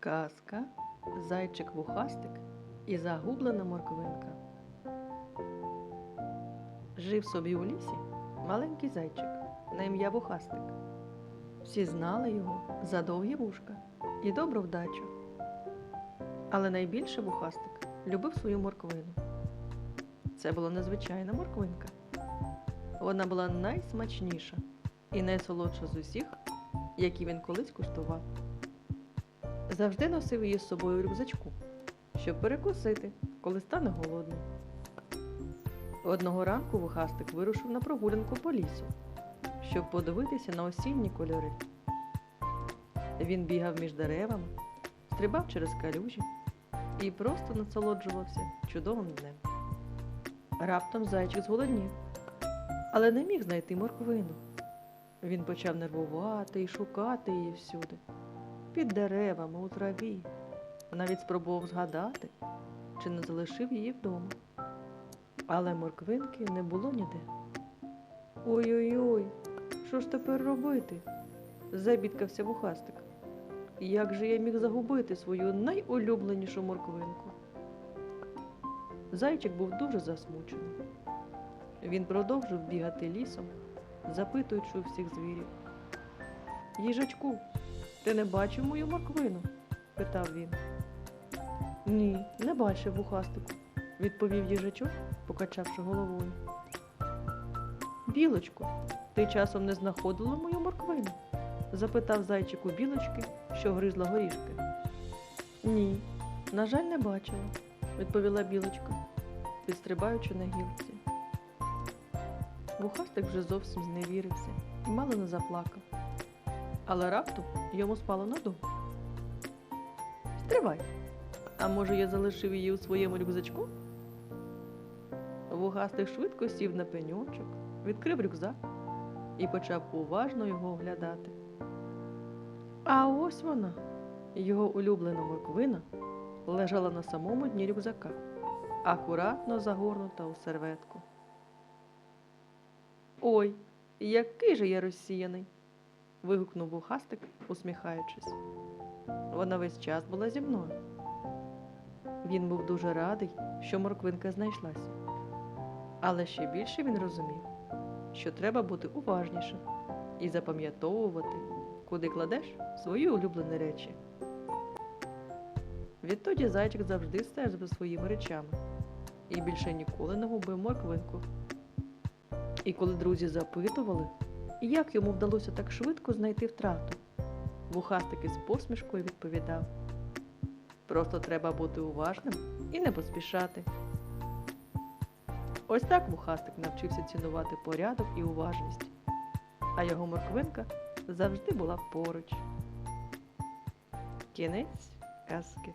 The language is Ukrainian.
Казка, зайчик вухастик і загублена морквинка. Жив собі у лісі маленький зайчик на ім'я Вухастик. Всі знали його за довгі вушка і добру вдачу. Але найбільше Вухастик любив свою морквину. Це була незвичайна морквинка. Вона була найсмачніша і найсолодша з усіх, які він колись куштував. Завжди носив її з собою в рюкзачку, щоб перекусити, коли стане голодним. Одного ранку вухастик вирушив на прогулянку по лісу, щоб подивитися на осінні кольори. Він бігав між деревами, стрибав через калюжі і просто насолоджувався чудовим днем. Раптом зайчик зголоднів, але не міг знайти морквину. Він почав нервувати і шукати її всюди під деревами, у траві. Навіть спробував згадати, чи не залишив її вдома. Але морквинки не було ніде. Ой-ой-ой, що ж тепер робити? забідкався вухастик. Як же я міг загубити свою найулюбленішу морквинку? Зайчик був дуже засмучений. Він продовжив бігати лісом, запитуючи у всіх звірів. Їжачку, ти не бачив мою морквину? питав він. Ні, не бачив вухастику, відповів їжачок, покачавши головою. Білочку, ти часом не знаходила мою морквину? запитав зайчик у білочки, що гризла горішки. Ні, на жаль, не бачила, відповіла білочка, підстрибаючи на гілці. Вухастик вже зовсім зневірився і мало не заплакав. Але раптом йому спало на думку. Стривай, а може я залишив її у своєму рюкзачку? Вугастик швидко сів на пеньочок, відкрив рюкзак і почав уважно його оглядати. А ось вона, його улюблена морквина, лежала на самому дні рюкзака, акуратно загорнута у серветку. Ой, який же я розсіяний! Вигукнув вухастик, усміхаючись. Вона весь час була зі мною. Він був дуже радий, що морквинка знайшлася. Але ще більше він розумів, що треба бути уважнішим і запам'ятовувати, куди кладеш свої улюблені речі. Відтоді зайчик завжди стежив за своїми речами і більше ніколи не губив морквинку. І коли друзі запитували, як йому вдалося так швидко знайти втрату, вухастик із посмішкою відповідав: Просто треба бути уважним і не поспішати. Ось так вухастик навчився цінувати порядок і уважність, а його морквинка завжди була поруч. Кінець казки.